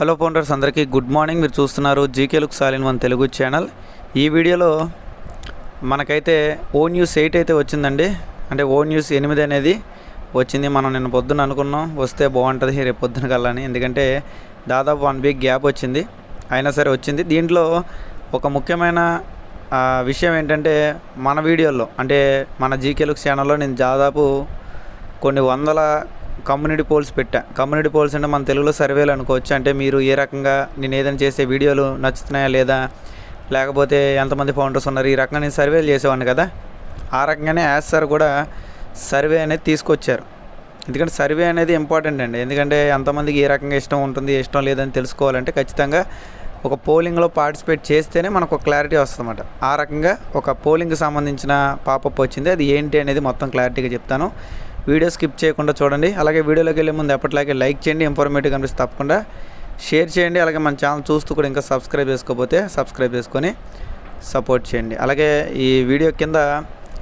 Hello founders అందరికీ good morning. మీరు చూస్తున్నారు జీకే లుక్ సాలిన్ వన్ తెలుగు ఛానల్. ఈ వీడియోలో మనకైతే ఓ న్యూస్ ఎయిట్ అయితే వచ్చిందండి. అంటే ఓ న్యూస్ ఎనిమిది అనేది వచ్చింది. మనం నిన్న పొద్దున అనుకున్నాం వస్తే బాగుంటుంది రేపు పొద్దున కల్లని. ఎందుకంటే దాదాపు వన్ వీక్ గ్యాప్ వచ్చింది. అయినా సరే వచ్చింది. దీంట్లో ఒక ముఖ్యమైన విషయం ఏంటంటే మన వీడియోలో అంటే మన జీకే లుక్ ఛానల్లో నేను దాదాపు కొన్ని వందల కమ్యూనిటీ పోల్స్ పెట్టా. కమ్యూనిటీ పోల్స్ అంటే మన తెలుగులో సర్వేలు అనుకోవచ్చు. అంటే మీరు ఏ రకంగా నేను ఏదైనా చేసే వీడియోలు నచ్చుతున్నాయా లేదా? లేకపోతే ఎంతమంది ఫౌండర్స్ ఉన్నారు? ఈ రకంగా నేను సర్వేలు చేసేవాడిని కదా? ఆ రకంగానే యాజ్ సార్ కూడా సర్వే అనేది తీసుకొచ్చారు. ఎందుకంటే సర్వే అనేది ఇంపార్టెంట్ అండి. ఎందుకంటే ఎంతమందికి ఏ రకంగా ఇష్టం ఉంటుంది ఇష్టం లేదని తెలుసుకోవాలంటే ఖచ్చితంగా ఒక పోలింగ్లో పార్టిసిపేట్ చేస్తేనే మనకు ఒక క్లారిటీ వస్తుందన్నమాట. ఆ రకంగా ఒక పోలింగ్కి సంబంధించిన పాపప్ వచ్చింది. అది ఏంటి అనేది మొత్తం క్లారిటీగా చెప్తాను. వీడియో స్కిప్ చేయకుండా చూడండి. అలాగే వీడియోలోకి వెళ్ళే ముందు ఎప్పటిలాగే లైక్ చేయండి ఇన్ఫర్మేటివ్ కనిపిస్తే తప్పకుండా షేర్ చేయండి. అలాగే మన ఛానల్ చూస్తూ కూడా ఇంకా సబ్స్క్రైబ్ చేసుకోకపోతే సబ్స్క్రైబ్ చేసుకొని సపోర్ట్ చేయండి. అలాగే ఈ వీడియో కింద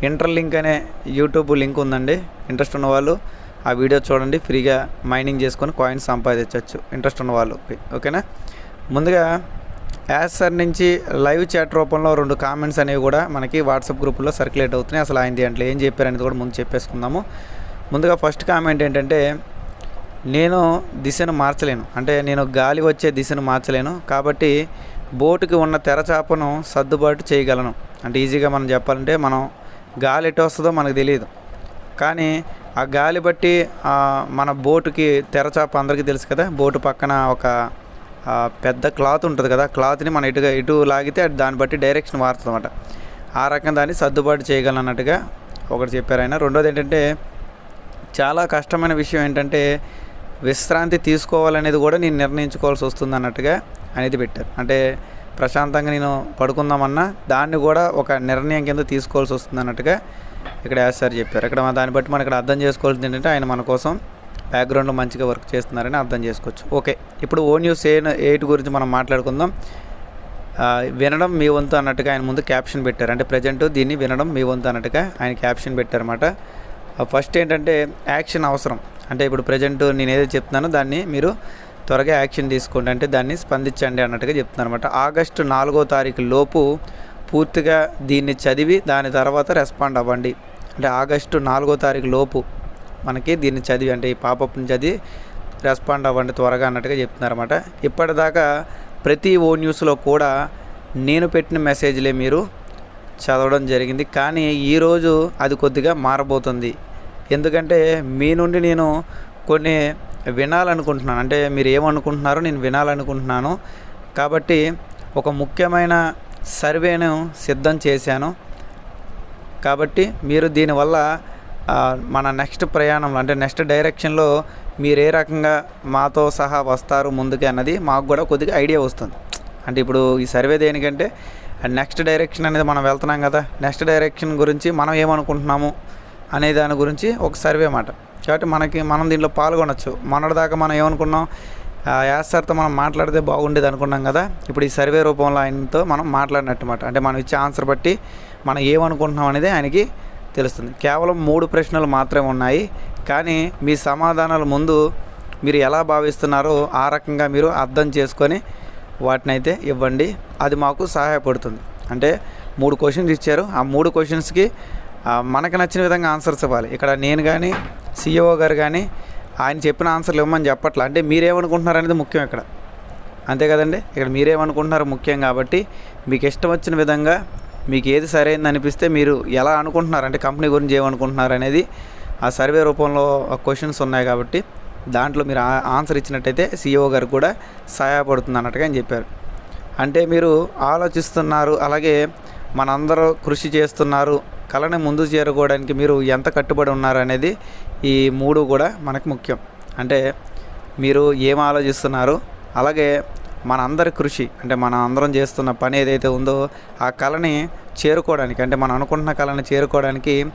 ఇంటర్ లింక్ అనే యూట్యూబ్ లింక్ ఉందండి. ఇంట్రెస్ట్ ఉన్న వాళ్ళు ఆ వీడియో చూడండి. ఫ్రీగా మైనింగ్ చేసుకొని కాయిన్స్ సంపాదించవచ్చు ఇంట్రెస్ట్ ఉన్న వాళ్ళు ఓకేనా? ముందుగా యాజ్ సార్ నుంచి లైవ్ చాట్ రూపంలో రెండు కామెంట్స్ అనేవి కూడా మనకి వాట్సాప్ గ్రూపుల్లో సర్క్యులేట్ అవుతున్నాయి. అసలు ఆయన దాంట్లో ఏం చెప్పారనేది కూడా ముందు చెప్పేసుకుందాము. ముందుగా ఫస్ట్ కామెంట్ ఏంటంటే నేను దిశను మార్చలేను. అంటే నేను గాలి వచ్చే దిశను మార్చలేను. కాబట్టి బోటుకి ఉన్న తెరచాపను సర్దుబాటు చేయగలను. అంటే ఈజీగా మనం చెప్పాలంటే మనం గాలి ఎటు వస్తుందో మనకు తెలియదు. కానీ ఆ గాలి బట్టి మన బోటుకి తెరచాప అందరికీ తెలుసు కదా. బోటు పక్కన ఒక పెద్ద క్లాత్ ఉంటుంది కదా. క్లాత్ని మనం ఇటు ఇటు లాగితే దాన్ని బట్టి డైరెక్షన్ మారుతుంది అనమాట ఆ రకం దాన్ని సర్దుబాటు చేయగలను అన్నట్టుగా ఒకటి చెప్పారు ఆయన. రెండోది ఏంటంటే చాలా కష్టమైన విషయం ఏంటంటే విశ్రాంతి తీసుకోవాలనేది కూడా నేను నిర్ణయించుకోవాల్సి వస్తుంది అన్నట్టుగా అనేది పెట్టారు. అంటే ప్రశాంతంగా నేను పడుకుందామన్నా దాన్ని కూడా ఒక నిర్ణయం కింద తీసుకోవాల్సి వస్తుంది అన్నట్టుగా ఇక్కడ యాస్ సార్ చెప్పారు. ఇక్కడ దాన్ని బట్టి మనం ఇక్కడ అర్థం చేసుకోవాల్సింది ఏంటంటే ఆయన మన కోసం బ్యాక్గ్రౌండ్లో మంచిగా వర్క్ చేస్తున్నారని అర్థం చేసుకోవచ్చు. ఓకే. ఇప్పుడు ఓ న్యూస్ ఏ ఎయిట్ గురించి మనం మాట్లాడుకుందాం. వినడం మీ వంతు అన్నట్టుగా ఆయన ముందు క్యాప్షన్ పెట్టారు. అంటే ప్రజెంట్ దీన్ని వినడం మీ వంతు అన్నట్టుగా ఆయన క్యాప్షన్ పెట్టారన్నమాట. ఫస్ట్ ఏంటంటే యాక్షన్ అవసరం. అంటే ఇప్పుడు ప్రజెంట్ నేను ఏదో చెప్తున్నానో దాన్ని మీరు త్వరగా యాక్షన్ తీసుకోండి. అంటే దాన్ని స్పందించండి అన్నట్టుగా చెప్తున్నాను అనమాట ఆగస్టు నాలుగో తారీఖు లోపు పూర్తిగా దీన్ని చదివి దాని తర్వాత రెస్పాండ్ అవ్వండి. అంటే ఆగస్టు నాలుగో తారీఖు లోపు మనకి దీన్ని చదివి అంటే ఈ పాపప్ని చదివి రెస్పాండ్ అవ్వండి త్వరగా అన్నట్టుగా చెప్తున్నారన్నమాట. ఇప్పటిదాకా ప్రతి ఓ న్యూస్లో కూడా నేను పెట్టిన మెసేజ్లే మీరు చదవడం జరిగింది. కానీ ఈరోజు అది కొద్దిగా మారబోతుంది. ఎందుకంటే మీ నుండి నేను కొన్ని వినాలనుకుంటున్నాను. అంటే మీరు ఏమనుకుంటున్నారో నేను వినాలనుకుంటున్నాను. కాబట్టి ఒక ముఖ్యమైన సర్వేను సిద్ధం చేశాను. కాబట్టి మీరు దీనివల్ల మన నెక్స్ట్ ప్రయాణంలో అంటే నెక్స్ట్ డైరెక్షన్లో మీరు ఏ రకంగా మాతో సహా వస్తారు ముందుకు అన్నది మాకు కూడా కొద్దిగా ఐడియా వస్తుంది. అంటే ఇప్పుడు ఈ సర్వే దేనికంటే నెక్స్ట్ డైరెక్షన్ అనేది మనం వెళ్తున్నాం కదా నెక్స్ట్ డైరెక్షన్ గురించి మనం ఏమనుకుంటున్నాము అనే దాని గురించి ఒక సర్వే మాట. కాబట్టి మనకి మనం దీంట్లో పాల్గొనొచ్చు. మొన్నటిదాకా మనం ఏమనుకున్నాం? యాసర్తో మనం మాట్లాడితే బాగుండేది అనుకున్నాం కదా. ఇప్పుడు ఈ సర్వే రూపంలో ఆయనతో మనం మాట్లాడినట్టు మాట. అంటే మనం ఇచ్చే ఆన్సర్ బట్టి మనం ఏమనుకుంటున్నాం అనేది ఆయనకి తెలుస్తుంది. కేవలం మూడు ప్రశ్నలు మాత్రమే ఉన్నాయి. కానీ మీ సమాధానాల ముందు మీరు ఎలా భావిస్తున్నారో ఆ రకంగా మీరు అర్థం చేసుకొని వాటిని అయితే ఇవ్వండి. అది మాకు సహాయపడుతుంది. అంటే మూడు క్వశ్చన్స్ ఇచ్చారు. ఆ మూడు క్వశ్చన్స్కి మనకు నచ్చిన విధంగా ఆన్సర్స్ ఇవ్వాలి. ఇక్కడ నేను కానీ సిఇఓ గారు కానీ ఆయన చెప్పిన ఆన్సర్లు ఇవ్వమని చెప్పట్లా. అంటే మీరేమనుకుంటున్నారు అనేది ముఖ్యం ఇక్కడ. అంతే కదండి? ఇక్కడ మీరేమనుకుంటున్నారు ముఖ్యం కాబట్టి మీకు ఇష్టం వచ్చిన విధంగా మీకు ఏది సరైనది అనిపిస్తే మీరు ఎలా అనుకుంటున్నారు? అంటే కంపెనీ గురించి ఏమనుకుంటున్నారు అనేది ఆ సర్వే రూపంలో క్వశ్చన్స్ ఉన్నాయి కాబట్టి దాంట్లో మీరు ఆ- ఆన్సర్ ఇచ్చినట్టయితే సీఈఓ గారు కూడా సహాయపడుతుంది అన్నట్టుగా ఆయన చెప్పారు. అంటే మీరు ఆలోచిస్తున్నారు అలాగే మనందరూ కృషి చేస్తున్నారు కళని ముందు చేరుకోవడానికి మీరు ఎంత కట్టుబడి ఉన్నారనేది ఈ మూడు కూడా మనకు ముఖ్యం. అంటే మీరు ఏం ఆలోచిస్తున్నారు? అలాగే మన అందరి కృషి అంటే మన అందరం చేస్తున్న పని ఏదైతే ఉందో ఆ కళని చేరుకోవడానికి అంటే మనం అనుకుంటున్న కళని చేరుకోవడానికి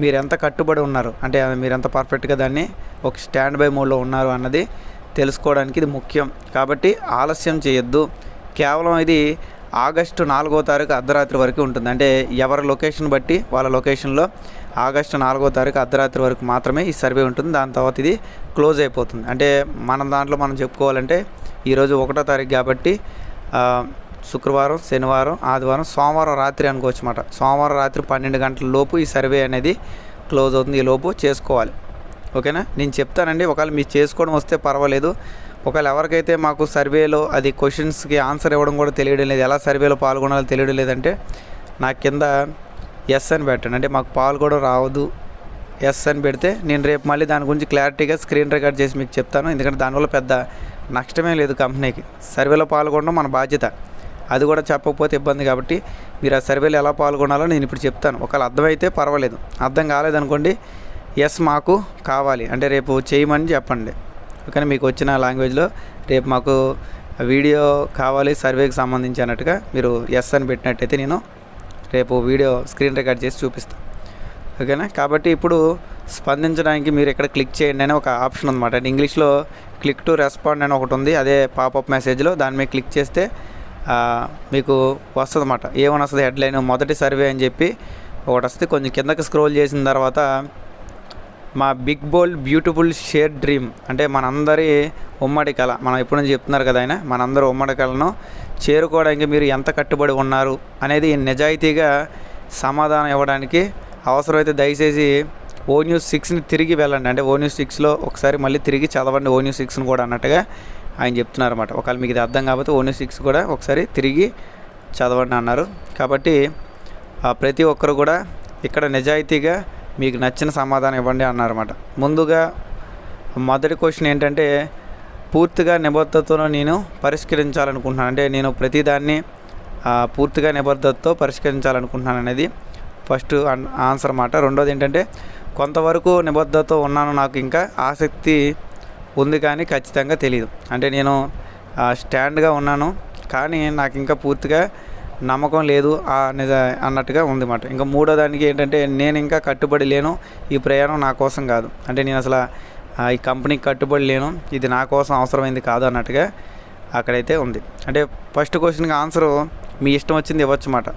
మీరు ఎంత కట్టుబడి ఉన్నారు? అంటే మీరు ఎంత పర్ఫెక్ట్గా దాన్ని ఒక స్టాండ్ బై మోడ్లో ఉన్నారు అన్నది తెలుసుకోవడానికి ఇది ముఖ్యం. కాబట్టి ఆలస్యం చేయొద్దు. కేవలం ఇది ఆగస్టు నాలుగో తారీఖు అర్ధరాత్రి వరకు ఉంటుంది. అంటే ఎవరి లొకేషన్ బట్టి వాళ్ళ లొకేషన్లో ఆగస్టు నాలుగో తారీఖు అర్ధరాత్రి వరకు మాత్రమే ఈ సర్వే ఉంటుంది. దాని తర్వాత ఇది క్లోజ్ అయిపోతుంది. అంటే మన దాంట్లో మనం చెప్పుకోవాలంటే ఈరోజు ఒకటో తారీఖు కాబట్టి శుక్రవారం శనివారం ఆదివారం సోమవారం రాత్రి అనుకోవచ్చు అన్నమాట. సోమవారం రాత్రి పన్నెండు గంటల లోపు ఈ సర్వే అనేది క్లోజ్ అవుతుంది. ఈ లోపు చేసుకోవాలి. ఓకేనా? నేను చెప్తానండి. ఒకవేళ మీరు చేసుకోవడం వస్తే పర్వాలేదు. ఒకవేళ ఎవరికైతే మాకు సర్వేలో అది క్వశ్చన్స్కి ఆన్సర్ ఇవ్వడం కూడా తెలియడం లేదు ఎలా సర్వేలో పాల్గొనాలో తెలియడం లేదంటే నా కింద ఎస్ అని పెట్టండి. అంటే మాకు పాల్గొనడం రావద్దు ఎస్ అని పెడితే నేను రేపు మళ్ళీ దాని గురించి క్లారిటీగా స్క్రీన్ రికార్డ్ చేసి మీకు చెప్తాను. ఎందుకంటే దానివల్ల పెద్ద నష్టమే లేదు కంపెనీకి. సర్వేలో పాల్గొనడం మన బాధ్యత. అది కూడా చెప్పకపోతే ఇబ్బంది కాబట్టి మీరు ఆ సర్వేలో ఎలా పాల్గొనాలో నేను ఇప్పుడు చెప్తాను. ఒకవేళ అర్థమైతే పర్వాలేదు. అర్థం కాలేదనుకోండి ఎస్ మాకు కావాలి. అంటే రేపు చేయమని చెప్పండి. ఓకేనా మీకు వచ్చిన లాంగ్వేజ్లో రేపు మాకు వీడియో కావాలి సర్వేకి సంబంధించి అన్నట్టుగా మీరు ఎస్ అని పెట్టినట్టయితే నేను రేపు వీడియో స్క్రీన్ రికార్డ్ చేసి చూపిస్తాను ఓకేనా? కాబట్టి ఇప్పుడు స్పందించడానికి మీరు ఇక్కడ క్లిక్ చేయండి అని ఒక ఆప్షన్ ఉందన్నమాట అంటే ఇంగ్లీష్లో క్లిక్ టు రెస్పాండ్ అని ఒకటి ఉంది. అదే పాపప్ మెసేజ్లో దాని మీద క్లిక్ చేస్తే మీకు వస్తుంది అన్నమాట ఏమని వస్తుంది హెడ్లైన్? మొదటి సర్వే అని చెప్పి ఒకటి వస్తుంది. కొంచెం కిందకి స్క్రోల్ చేసిన తర్వాత మా big bold beautiful share dream. అంటే మనందరి ఉమ్మడి కళ. మనం ఎప్పుడు నుంచి చెప్తున్నారు కదా ఆయన మనందరూ ఉమ్మడి కళను చేరుకోవడానికి మీరు ఎంత కట్టుబడి ఉన్నారు అనేది నిజాయితీగా సమాధానం ఇవ్వడానికి అవసరమైతే దయచేసి ఓ న్యూస్ సిక్స్ని తిరిగి వెళ్ళండి. అంటే ఓ న్యూస్ సిక్స్లో ఒకసారి మళ్ళీ తిరిగి చదవండి ఓ న్యూస్ సిక్స్ని కూడా అన్నట్టుగా ఆయన చెప్తున్నారు అనమాట ఒకవేళ మీకు ఇది అర్థం కాకపోతే ఓ న్యూస్ సిక్స్ కూడా ఒకసారి తిరిగి చదవండి అన్నారు. కాబట్టి ప్రతి ఒక్కరు కూడా ఇక్కడ నిజాయితీగా మీకు నచ్చిన సమాధానం ఇవ్వండి అన్నారన్నమాట. ముందుగా మొదటి క్వశ్చన్ ఏంటంటే పూర్తిగా నిబద్ధతతో నేను పరిష్కరించాలనుకుంటున్నాను. అంటే నేను ప్రతిదాన్ని పూర్తిగా నిబద్ధతతో పరిష్కరించాలనుకుంటున్నాను అనేది ఫస్ట్ అన్- ఆన్సర్ అన్నమాట రెండోది ఏంటంటే కొంతవరకు నిబద్ధతతో ఉన్నాను నాకు ఇంకా ఆసక్తి ఉంది కానీ ఖచ్చితంగా తెలియదు అంటే నేను స్టాండ్గా ఉన్నాను కానీ నాకు ఇంకా పూర్తిగా నమ్మకం లేదు ఆ నిజ అన్నట్టుగా ఉంది మాట ఇంకా మూడో దానికి ఏంటంటే నేను ఇంకా కట్టుబడి లేను ఈ ప్రయాణం నా కోసం కాదు. అంటే నేను అసలు ఈ కంపెనీకి కట్టుబడి లేను ఇది నా కోసం అవసరమైంది కాదు అన్నట్టుగా అక్కడైతే ఉంది. అంటే ఫస్ట్ క్వశ్చన్కి ఆన్సర్ మీ ఇష్టం వచ్చింది ఇవ్వచ్చు మాట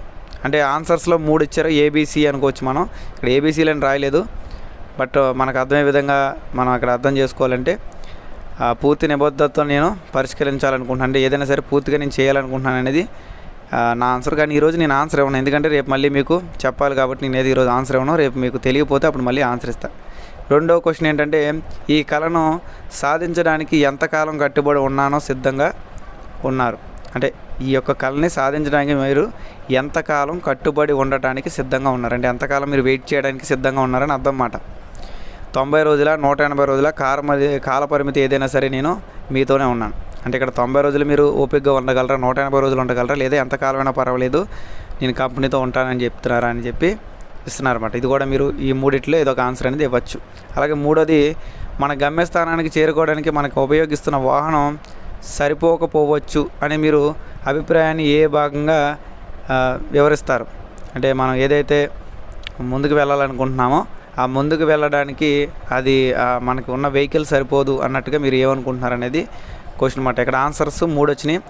అంటే ఆన్సర్స్లో మూడు ఇచ్చారు ఏబీసీ అనుకోవచ్చు మనం. ఇక్కడ ఏబీసీలు అని రాయలేదు. బట్ మనకు అర్థమయ్యే విధంగా మనం అక్కడ అర్థం చేసుకోవాలంటే ఆ, పూర్తి నిబద్ధతతో నేను పరిష్కరించాలనుకుంటున్నాను అంటే ఏదైనా సరే పూర్తిగా నేను చేయాలనుకుంటున్నాను అనేది నా ఆన్సర్ కానీ ఈరోజు నేను ఆన్సర్ ఇవ్వను. ఎందుకంటే రేపు మళ్ళీ మీకు చెప్పాలి కాబట్టి నేను ఏది ఈరోజు ఆన్సర్ ఇవ్వను రేపు మీకు తెలియకపోతే అప్పుడు మళ్ళీ ఆన్సర్ ఇస్తాను రెండో క్వశ్చన్ ఏంటంటే ఈ కళను సాధించడానికి ఎంతకాలం కట్టుబడి ఉన్నానో సిద్ధంగా ఉన్నారు. అంటే ఈ యొక్క కళని సాధించడానికి మీరు ఎంతకాలం కట్టుబడి ఉండటానికి సిద్ధంగా ఉన్నారు? అంటే ఎంతకాలం మీరు వెయిట్ చేయడానికి సిద్ధంగా ఉన్నారని అర్థం మాట. తొంభై రోజుల నూట ఎనభై రోజుల కాలమది కాల పరిమితి ఏదైనా సరే నేను మీతోనే ఉన్నాను. అంటే ఇక్కడ తొంభై రోజులు మీరు ఓపికగా ఉండగలరా? నూట ఎనభై రోజులు ఉండగలరా? లేదా ఎంతకాలమైనా పర్వాలేదు నేను కంపెనీతో ఉంటానని చెప్తున్నారా అని చెప్పి ఇస్తున్నారన్నమాట. ఇది కూడా మీరు ఈ మూడిట్లో ఏదో ఒక ఆన్సర్ అనేది ఇవ్వచ్చు. అలాగే మూడోది మన గమ్యస్థానానికి చేరుకోవడానికి మనకు ఉపయోగిస్తున్న వాహనం సరిపోకపోవచ్చు అని మీరు అభిప్రాయాన్ని ఏ భాగంగా వివరిస్తారు? అంటే మనం ఏదైతే ముందుకు వెళ్ళాలనుకుంటున్నామో ఆ ముందుకు వెళ్ళడానికి అది మనకు ఉన్న వెహికల్ సరిపోదు అన్నట్టుగా మీరు ఏమనుకుంటున్నారు అనేది క్వశ్చన్ మాట ఇక్కడ ఆన్సర్స్ మూడు వచ్చినాయి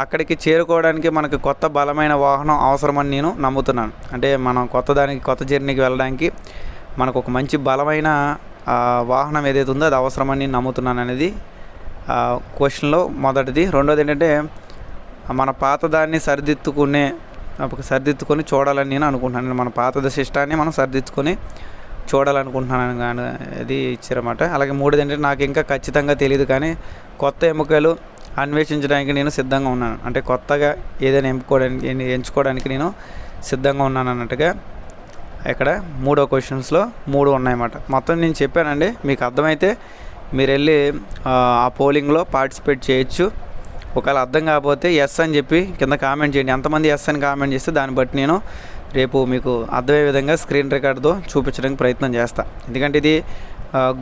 అక్కడికి చేరుకోవడానికి మనకు కొత్త బలమైన వాహనం అవసరమని నేను నమ్ముతున్నాను. అంటే మనం కొత్త దానికి కొత్త జర్నీకి వెళ్ళడానికి మనకు ఒక మంచి బలమైన వాహనం ఏదైతే ఉందో అది అవసరమని నేను నమ్ముతున్నాను అనేది క్వశ్చన్లో మొదటిది. రెండోది ఏంటంటే మన పాతదాన్ని సరిదిద్దుకునే ఒక సరిదిద్దుకొని చూడాలని నేను అనుకుంటున్నాను. మన పాత శిష్టాన్ని మనం సరిదిద్దుకొని చూడాలనుకుంటున్నాను కానీ అది ఇచ్చారన్నమాట. అలాగే మూడోది ఏంటంటే నాకు ఇంకా ఖచ్చితంగా తెలియదు కానీ కొత్త ఎముకలు అన్వేషించడానికి నేను సిద్ధంగా ఉన్నాను. అంటే కొత్తగా ఏదైనా ఎంపుకోవడానికి ఎంచుకోవడానికి నేను సిద్ధంగా ఉన్నాను అన్నట్టుగా ఇక్కడ మూడో క్వశ్చన్స్లో మూడు ఉన్నాయన్నమాట. మొత్తం నేను చెప్పానండి మీకు అర్థమైతే మీరు వెళ్ళి ఆ పోలింగ్లో పార్టిసిపేట్ చేయొచ్చు. ఒకవేళ అర్థం కాకపోతే ఎస్ అని చెప్పి కింద కామెంట్ చేయండి. ఎంతమంది ఎస్ అని కామెంట్ చేస్తే దాన్ని బట్టి నేను రేపు మీకు అర్థమయ్యే విధంగా స్క్రీన్ రికార్డ్తో చూపించడానికి ప్రయత్నం చేస్తాను ఎందుకంటే ఇది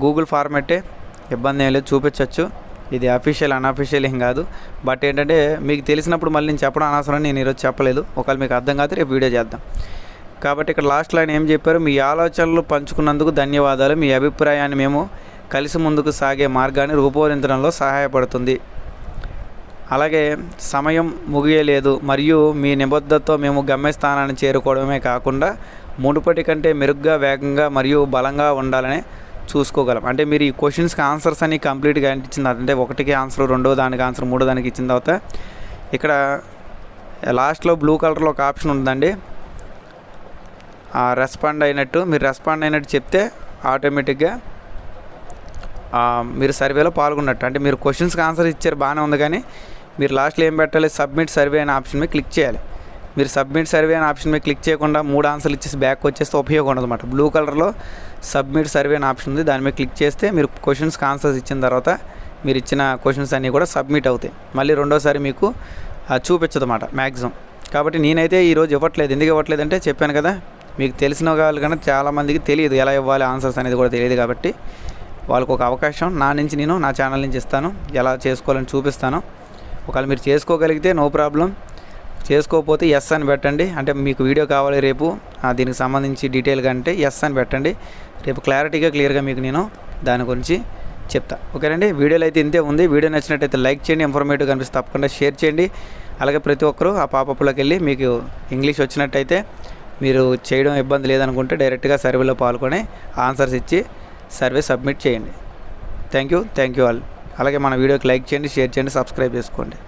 గూగుల్ ఫార్మెట్టే ఇబ్బంది ఏం లేదు చూపించవచ్చు ఇది అఫీషియల్ అన్అఫీషియల్ ఏం కాదు. బట్ ఏంటంటే మీకు తెలిసినప్పుడు మళ్ళీ నేను చెప్పడం అనవసరం నేను ఈరోజు చెప్పలేదు. ఒకవేళ మీకు అర్థం కాదు రేపు వీడియో చేద్దాం. కాబట్టి ఇక్కడ లాస్ట్ లైన్ ఏం చెప్పారు? మీ ఆలోచనలు పంచుకున్నందుకు ధన్యవాదాలు. మీ అభిప్రాయాన్ని మేము కలిసి ముందుకు సాగే మార్గాన్ని రూపొందించడంలో సహాయపడుతుంది. అలాగే సమయం ముగియలేదు మరియు మీ నిబద్ధతతో మేము గమ్యస్థానాన్ని చేరుకోవడమే కాకుండా మునుపటి కంటే మెరుగ్గా వేగంగా మరియు బలంగా ఉండాలని చూసుకోగలం. అంటే మీరు ఈ క్వశ్చన్స్కి ఆన్సర్స్ అని కంప్లీట్గా ఇచ్చిన తర్వాత అంటే ఒకటికి ఆన్సర్ రెండో దానికి ఆన్సర్ మూడో దానికి ఇచ్చిన తర్వాత ఇక్కడ లాస్ట్లో బ్లూ కలర్లో ఒక ఆప్షన్ ఉందండి. రెస్పాండ్ అయినట్టు మీరు రెస్పాండ్ అయినట్టు చెప్తే ఆటోమేటిక్గా మీరు సర్వేలో పాల్గొన్నట్టు. అంటే మీరు క్వశ్చన్స్కి ఆన్సర్ ఇచ్చారు బాగానే ఉంది కానీ మీరు లాస్ట్లో ఏం పెట్టాలి? సబ్మిట్ సర్వే అనే ఆప్షన్ మీద క్లిక్ చేయాలి. మీరు సబ్మిట్ సర్వే అనే ఆప్షన్ మీద క్లిక్ చేయకుండా మూడు ఆన్సర్లు ఇచ్చేసి బ్యాక్ వచ్చేస్తే ఉపయోగం ఉండదు అనమాట బ్లూ కలర్లో సబ్మిట్ సర్వే అనే ఆప్షన్ ఉంది. దాని మీద క్లిక్ చేస్తే మీరు క్వశ్చన్స్కి ఆన్సర్స్ ఇచ్చిన తర్వాత మీరు ఇచ్చిన క్వశ్చన్స్ అన్నీ కూడా సబ్మిట్ అవుతాయి. మళ్ళీ రెండోసారి మీకు చూపించదు అనమాట మ్యాక్సిమం కాబట్టి నేనైతే ఈరోజు ఇవ్వట్లేదు. ఎందుకు ఇవ్వట్లేదు అంటే చెప్పాను కదా మీకు తెలిసిన వాళ్ళు కన్నా చాలామందికి తెలియదు ఎలా ఇవ్వాలి ఆన్సర్స్ అనేది కూడా తెలియదు కాబట్టి వాళ్ళకు ఒక అవకాశం. నా నుంచి నేను నా ఛానల్ నుంచి ఇస్తాను. ఎలా చేసుకోవాలని చూపిస్తాను. ఒకవేళ మీరు చేసుకోగలిగితే నో ప్రాబ్లం. చేసుకోకపోతే ఎస్ అని పెట్టండి. అంటే మీకు వీడియో కావాలి రేపు. ఆ, దీనికి సంబంధించి డీటెయిల్గా అంటే ఎస్ అని పెట్టండి. రేపు క్లారిటీగా క్లియర్గా మీకు నేను దాని గురించి చెప్తా. ఓకేనండి? వీడియోలో అయితే ఇంతే ఉంది. వీడియో నచ్చినట్టయితే లైక్ చేయండి. ఇన్ఫర్మేటివ్ కనిపిస్తే తప్పకుండా షేర్ చేయండి. అలాగే ప్రతి ఒక్కరూ ఆ పాపప్లోకి వెళ్ళి మీకు ఇంగ్లీష్ వచ్చినట్టయితే మీరు చేయడం ఇబ్బంది లేదనుకుంటే డైరెక్ట్గా సర్వేలో పాల్గొని ఆన్సర్స్ ఇచ్చి సర్వే సబ్మిట్ చేయండి. Thank you. Thank you all. అలాగే మన వీడియోకి లైక్ చేయండి షేర్ చేయండి సబ్స్క్రైబ్ చేసుకోండి.